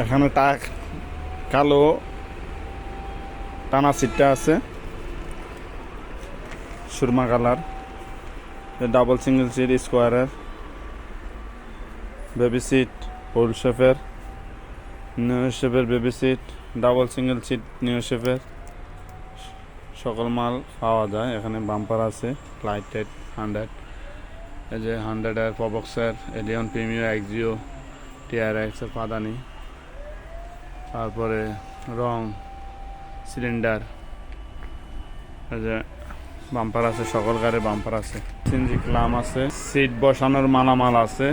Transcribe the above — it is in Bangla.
এখানে তা কালো টানা সিটটা আছে। Surma colour. Double single seat স্কোয়ারের বেবি সিট হোল শেফের new শেফের baby seat double single seat new শেফের সকল মাল পাওয়া যায়। এখানে বাম্পার আছে লাইট টাইট হান্ড্রেড এই যে হান্ড্রেড এর পবক্সের এলিয়ন প্রিমিও এক্সিও টিআর এক্সের পাদানি। তারপরে রং সিলিন্ডার বাম্পার আছে, সকল গাড়ি বাম্পার আছে। সিনজি ক্লাম আছে। সিট বসানোর মালামাল আছে।